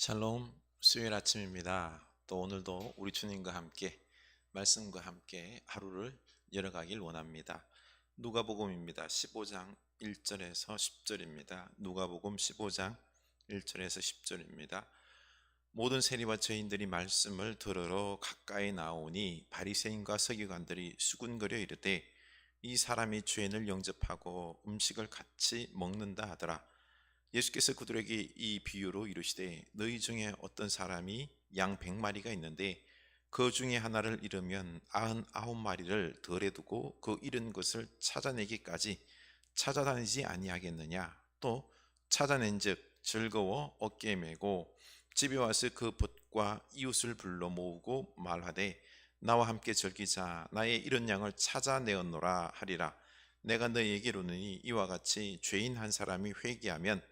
샬롬 수요일 아침입니다. 또 오늘도 우리 주님과 함께 말씀과 함께 하루를 열어가길 원합니다. 누가복음입니다. 15장 1절에서 10절입니다. 누가복음 15장 1절에서 10절입니다. 모든 세리와 죄인들이 말씀을 들으러 가까이 나오니 바리새인과 서기관들이 수군거려 이르되 이 사람이 죄인을 영접하고 음식을 같이 먹는다 하더라. 예수께서 그들에게 이 비유로 이르시되 너희 중에 어떤 사람이 양 백마리가 있는데 그 중에 하나를 잃으면 아흔 아홉 마리를 덜에 두고 그 잃은 것을 찾아내기까지 찾아다니지 아니하겠느냐? 또 찾아낸즉 즐거워 어깨에 메고 집에 와서 그 벗과 이웃을 불러 모으고 말하되 나와 함께 즐기자. 나의 잃은 양을 찾아내었노라 하리라. 내가 너희에게 이르노니 이와 같이 죄인 한 사람이 회개하면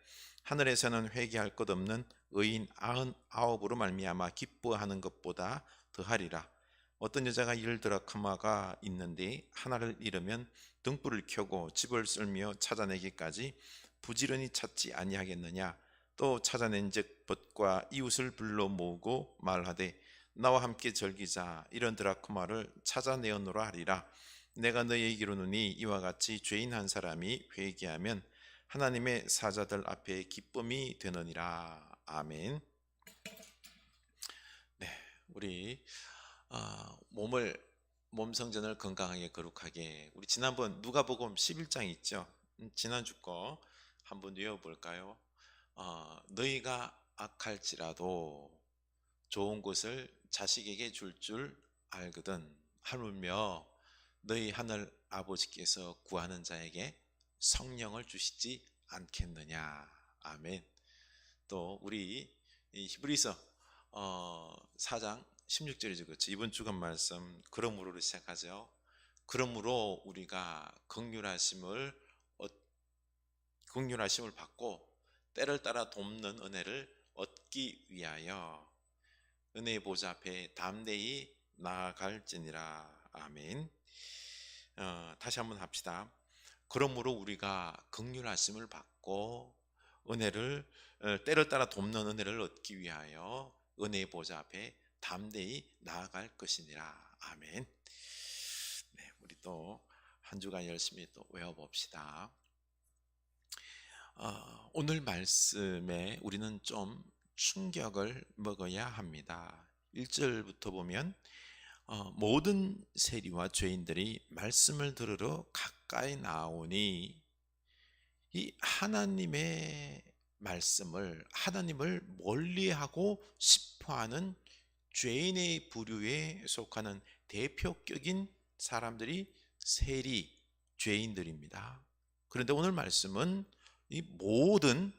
하늘에서는 회개할 것 없는 의인 아흔 아홉으로 말미암아 기뻐하는 것보다 더하리라. 어떤 여자가 들어 카마가 있는데 하나를 잃으면 등불을 켜고 집을 쓸며 찾아내기까지 부지런히 찾지 아니하겠느냐. 또 찾아낸즉 벗과 이웃을 불러 모으고 말하되 나와 함께 즐기자 이런 드라크마를 찾아내었노라 하리라. 내가 너희에게 이르노니 이와 같이 죄인 한 사람이 회개하면 하나님의 사자들 앞에 기쁨이 되느니라. 아멘. 네, 우리 어, 몸을 몸 성전을 건강하게 거룩하게 우리 지난번 누가복음 11장 있죠. 음, 지난주 거 한번 외워 볼까요? 어, 너희가 악할지라도 좋은 것을 자식에게 줄줄 알거든 하물며 너희 하늘 아버지께서 구하는 자에게 성령을 주시지 않겠느냐. 아멘. 또 우리 이 히브리서 어, 4장 16절이죠. 그렇죠. 이번 주간 말씀 그러므로로 시작하죠. 그러므로 우리가 긍휼하심을 얻, 긍휼하심을 받고 때를 따라 돕는 은혜를 얻기 위하여 은혜의 보좌 앞에 담대히 나아갈지니라. 아멘. 어, 다시 한번 합시다. 그러므로 우리가 극률하심을 받고 은혜를 어, 때를 따라 돕는 은혜를 얻기 위하여 은혜의 보좌 앞에 담대히 나아갈 것이니라. 아멘. 네, 우리 또 한 주간 열심히 또 외워봅시다. 어, 오늘 말씀에 우리는 좀 충격을 먹어야 합니다. 1절부터 보면 어, 모든 세리와 죄인들이 말씀을 들으러 가까이 나오니 이 하나님의 말씀을 하나님을 멀리하고 싶어하는 죄인의 부류에 속하는 대표격인 사람들이 세리 죄인들입니다. 그런데 오늘 말씀은 이 모든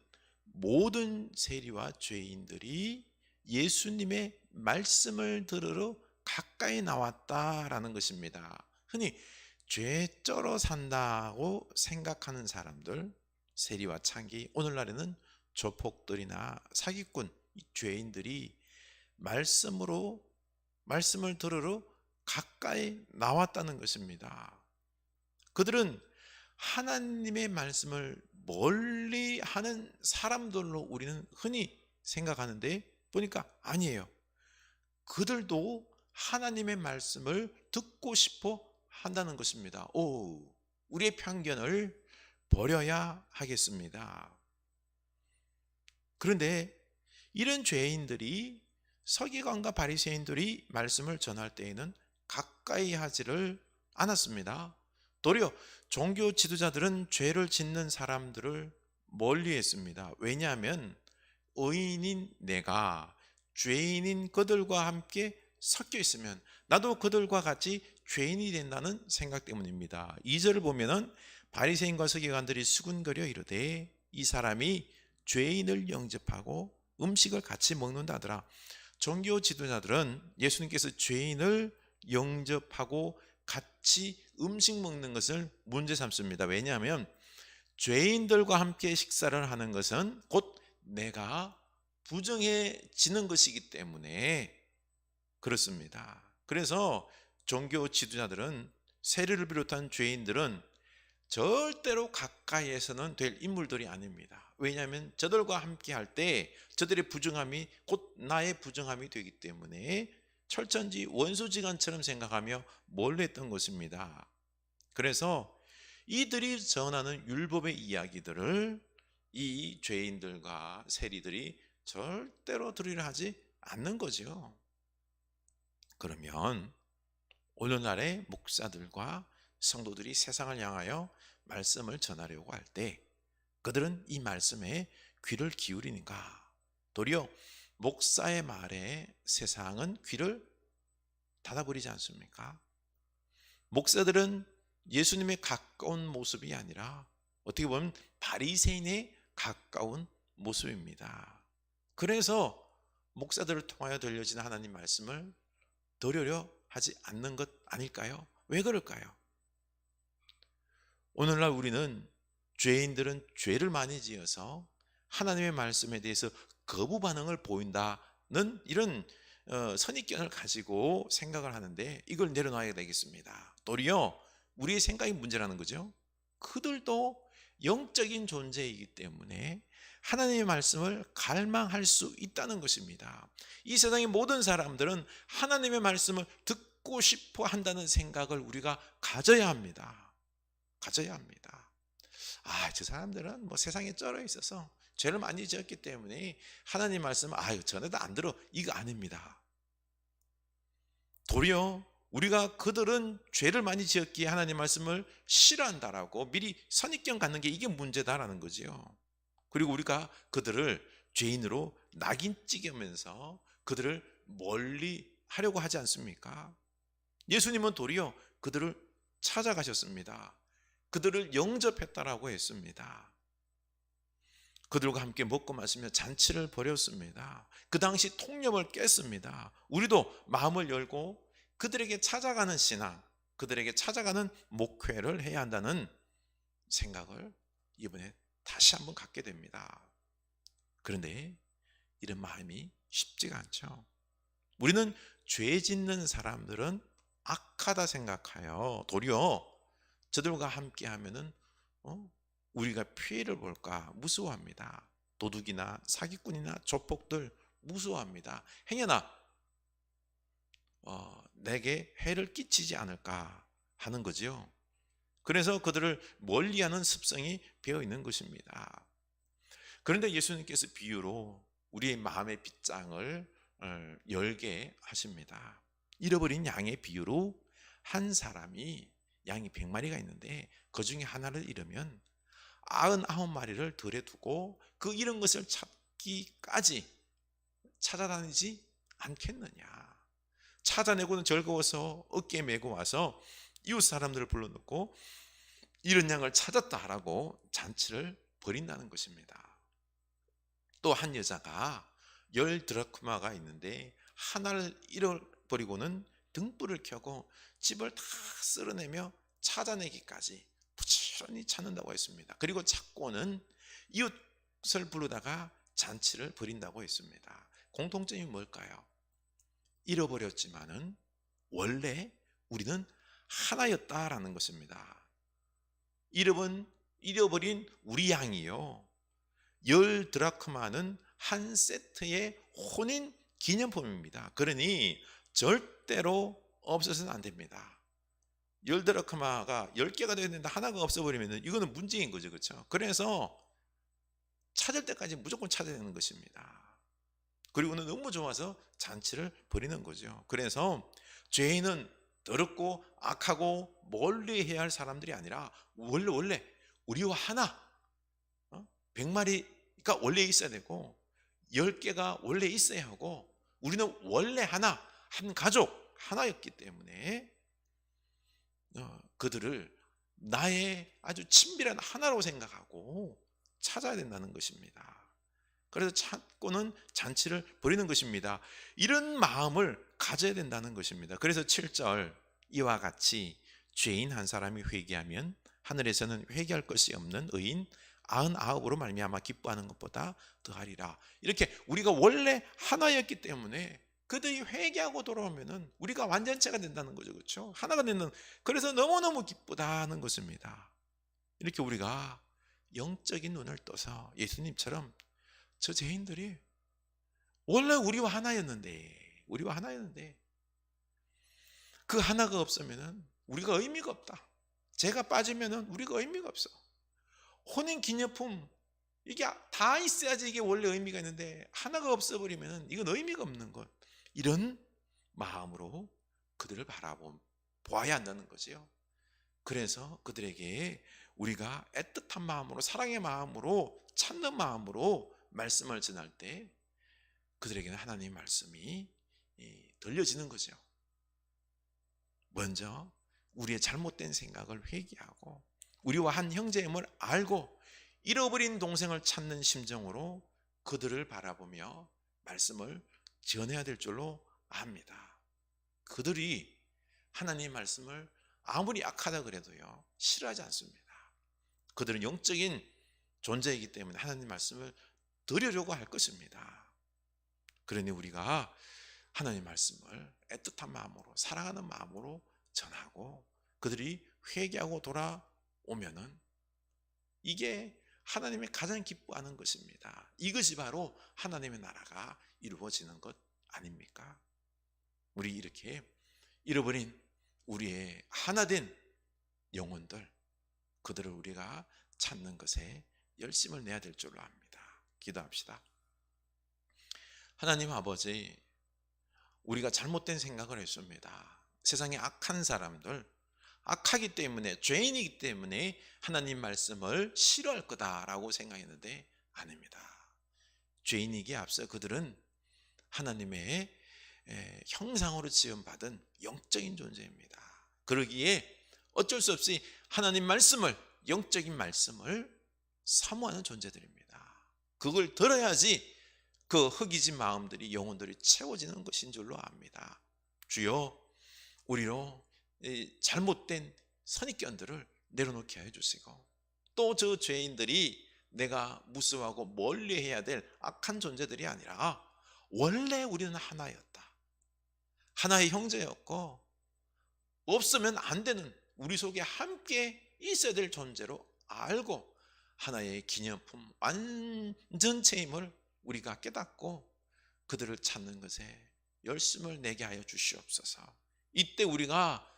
모든 세리와 죄인들이 예수님의 말씀을 들으러 가까이 나왔다라는 것입니다. 흔히 죄쩔어 산다고 생각하는 사람들, 세리와 창기, 오늘날에는 조폭들이나 사기꾼, 죄인들이 말씀으로 말씀을 들으러 가까이 나왔다는 것입니다. 그들은 하나님의 말씀을 멀리 하는 사람들로 우리는 흔히 생각하는데 보니까 아니에요. 그들도 하나님의 말씀을 듣고 싶어 한다는 것입니다. 오, 우리의 편견을 버려야 하겠습니다. 그런데 이런 죄인들이 서기관과 바리새인들이 말씀을 전할 때에는 가까이 하지를 않았습니다. 도리어 종교 지도자들은 죄를 짓는 사람들을 멀리했습니다. 왜냐하면 의인인 내가 죄인인 그들과 함께 섞여 있으면 나도 그들과 같이 죄인이 된다는 생각 때문입니다. 2절을 보면은 바리새인과 서기관들이 수군거려 이르되 이 사람이 죄인을 영접하고 음식을 같이 먹는다더라. 종교 지도자들은 예수님께서 죄인을 영접하고 같이 음식 먹는 것을 문제 삼습니다. 왜냐하면 죄인들과 함께 식사를 하는 것은 곧 내가 부정해지는 것이기 때문에 그렇습니다. 그래서 종교 지도자들은 세리를 비롯한 죄인들은 절대로 가까이에서는 될 인물들이 아닙니다. 왜냐하면 저들과 함께 할 때 저들의 부정함이 곧 나의 부정함이 되기 때문에 철천지 원수지간처럼 생각하며 몰래 했던 것입니다. 그래서 이들이 전하는 율법의 이야기들을 이 죄인들과 세리들이 절대로 들으려 하지 않는 거죠. 그러면 오늘날의 목사들과 성도들이 세상을 향하여 말씀을 전하려고 할 때 그들은 이 말씀에 귀를 기울이는가? 도리어 목사의 말에 세상은 귀를 닫아버리지 않습니까? 목사들은 예수님의 가까운 모습이 아니라 어떻게 보면 바리새인의 가까운 모습입니다. 그래서 목사들을 통하여 들려지는 하나님 말씀을 들으려 하지 않는 것 아닐까요? 왜 그럴까요? 오늘날 우리는 죄인들은 죄를 많이 지어서 하나님의 말씀에 대해서 거부 반응을 보인다는 이런 어, 선입견을 가지고 생각을 하는데 이걸 내려놔야 되겠습니다. 도리어 우리의 생각이 문제라는 거죠. 그들도 영적인 존재이기 때문에 하나님의 말씀을 갈망할 수 있다는 것입니다. 이 세상의 모든 사람들은 하나님의 말씀을 듣 고 싶어 한다는 생각을 우리가 가져야 합니다. 가져야 합니다. 아, 저 사람들은 뭐 세상에 쩔어 있어서 죄를 많이 지었기 때문에 하나님 말씀 아유 전에도 안 들어 이거 아닙니다. 도리어 우리가 그들은 죄를 많이 지었기에 하나님 말씀을 싫어한다라고 미리 선입견 갖는 게 이게 문제다라는 거지요. 그리고 우리가 그들을 죄인으로 낙인 찍으면서 그들을 멀리 하려고 하지 않습니까? 예수님은 도리어 그들을 찾아가셨습니다. 그들을 영접했다라고 했습니다. 그들과 함께 먹고 마시며 잔치를 벌였습니다. 그 당시 통념을 깼습니다. 우리도 마음을 열고 그들에게 찾아가는 신앙, 그들에게 찾아가는 목회를 해야 한다는 생각을 이번에 다시 한번 갖게 됩니다. 그런데 이런 마음이 쉽지가 않죠. 우리는 죄 짓는 사람들은 악하다 생각하여 도리어 저들과 함께 하면은 어? 우리가 피해를 볼까 무서워합니다. 도둑이나 사기꾼이나 조폭들 무서워합니다. 행여나 어, 내게 해를 끼치지 않을까 하는 거지요. 그래서 그들을 멀리하는 습성이 배어 있는 것입니다. 그런데 예수님께서 비유로 우리의 마음의 빗장을 어, 열게 하십니다. 잃어버린 양의 비유로 한 사람이 양이 100마리가 있는데 그 중에 하나를 잃으면 99마리를 들에 두고 그 잃은 것을 찾기까지 찾아다니지 않겠느냐. 찾아내고는 즐거워서 어깨에 메고 와서 이웃 사람들을 불러놓고 이런 양을 찾았다라고 잔치를 벌인다는 것입니다. 또 한 여자가 열 드라크마가 있는데 하나를 잃어 버리고는 등불을 켜고 집을 다 쓸어내며 찾아내기까지 부지런히 찾는다고 했습니다. 그리고 찾고는 이웃을 부르다가 잔치를 벌인다고 했습니다. 공통점이 뭘까요? 잃어버렸지만은 원래 우리는 하나였다라는 것입니다. 잃어본 잃어버린 우리 양이요. 열 드라크마는 한 세트의 혼인 기념품입니다. 그러니 절대로 없어서는 안 됩니다. 열 드라크마가 열 개가 되야 되는데 하나가 없어버리면 이거는 문제인 거죠, 그렇죠? 그래서 찾을 때까지 무조건 찾아야 되는 것입니다. 그리고는 너무 좋아서 잔치를 벌이는 거죠. 그래서 죄인은 더럽고 악하고 멀리 해야 할 사람들이 아니라 원래 원래 우리와 하나 어? 100마리가 원래 있어야 되고 10개가 원래 있어야 하고 우리는 원래 하나 한 가족 하나였기 때문에 어, 그들을 나의 아주 친밀한 하나로 생각하고 찾아야 된다는 것입니다. 그래서 찾고는 잔치를 벌이는 것입니다. 이런 마음을 가져야 된다는 것입니다. 그래서 7절 이와 같이 죄인 한 사람이 회개하면 하늘에서는 회개할 것이 없는 의인 아흔아홉으로 말미암아 기뻐하는 것보다 더하리라. 이렇게 우리가 원래 하나였기 때문에 그들이 회개하고 돌아오면은 우리가 완전체가 된다는 거죠. 그렇죠? 하나가 되는 그래서 너무너무 기쁘다는 것입니다. 이렇게 우리가 영적인 눈을 떠서 예수님처럼 저 죄인들이 원래 우리와 하나였는데 우리와 하나였는데 그 하나가 없으면은 우리가 의미가 없다. 제가 빠지면은 우리가 의미가 없어. 혼인 기념품 이게 다 있어야지 이게 원래 의미가 있는데 하나가 없어 버리면은 이건 의미가 없는 것. 이런 마음으로 그들을 바라보 보아야 한다는 거지요. 그래서 그들에게 우리가 애틋한 마음으로 사랑의 마음으로 찾는 마음으로 말씀을 전할 때 그들에게는 하나님의 말씀이 이, 들려지는 거죠. 먼저 우리의 잘못된 생각을 회개하고 우리와 한 형제임을 알고 잃어버린 동생을 찾는 심정으로 그들을 바라보며 말씀을 전해야 될 줄로 압니다. 그들이 하나님 말씀을 아무리 악하다 그래도요 싫어하지 않습니다. 그들은 영적인 존재이기 때문에 하나님 말씀을 드리려고 할 것입니다. 그러니 우리가 하나님 말씀을 애틋한 마음으로 사랑하는 마음으로 전하고 그들이 회개하고 돌아오면은 이게 하나님의 가장 기뻐하는 것입니다. 이것이 바로 하나님의 나라가 이루어지는 것 아닙니까? 우리 이렇게 잃어버린 우리의 하나된 영혼들 그들을 우리가 찾는 것에 열심을 내야 될 줄로 압니다. 기도합시다. 하나님 아버지, 우리가 잘못된 생각을 했습니다. 세상에 악한 사람들, 악하기 때문에, 죄인이기 때문에 하나님 말씀을 싫어할 거다라고 생각했는데 아닙니다. 죄인이기에 앞서 그들은 하나님의 에, 형상으로 지음받은 영적인 존재입니다. 그러기에 어쩔 수 없이 하나님 말씀을, 영적인 말씀을 사모하는 존재들입니다. 그걸 들어야지 그 흑이진 마음들이 영혼들이 채워지는 것인 줄로 압니다. 주여 우리로 이 잘못된 선입견들을 내려놓게 해 주시고 또 저 죄인들이 내가 무수하고 멀리해야 될 악한 존재들이 아니라 원래 우리는 하나였다. 하나의 형제였고 없으면 안 되는 우리 속에 함께 있어야 될 존재로 알고 하나의 기념품 완전체임을 우리가 깨닫고 그들을 찾는 것에 열심을 내게 하여 주시옵소서. 이때 우리가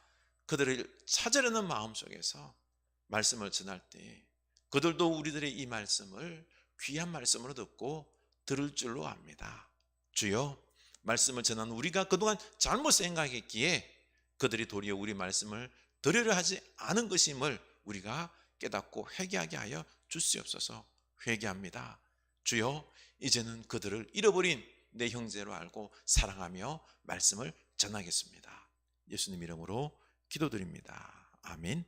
그들을 찾으려는 마음 속에서 말씀을 전할 때 그들도 우리들의 이 말씀을 귀한 말씀으로 듣고 들을 줄로 압니다. 주여 말씀을 전한 우리가 그동안 잘못 생각했기에 그들이 도리어 우리 말씀을 들으려 하지 않은 것임을 우리가 깨닫고 회개하게 하여 주시옵소서 회개합니다. 주여 이제는 그들을 잃어버린 내 형제로 알고 사랑하며 말씀을 전하겠습니다. 예수님 이름으로 기도드립니다. 아멘.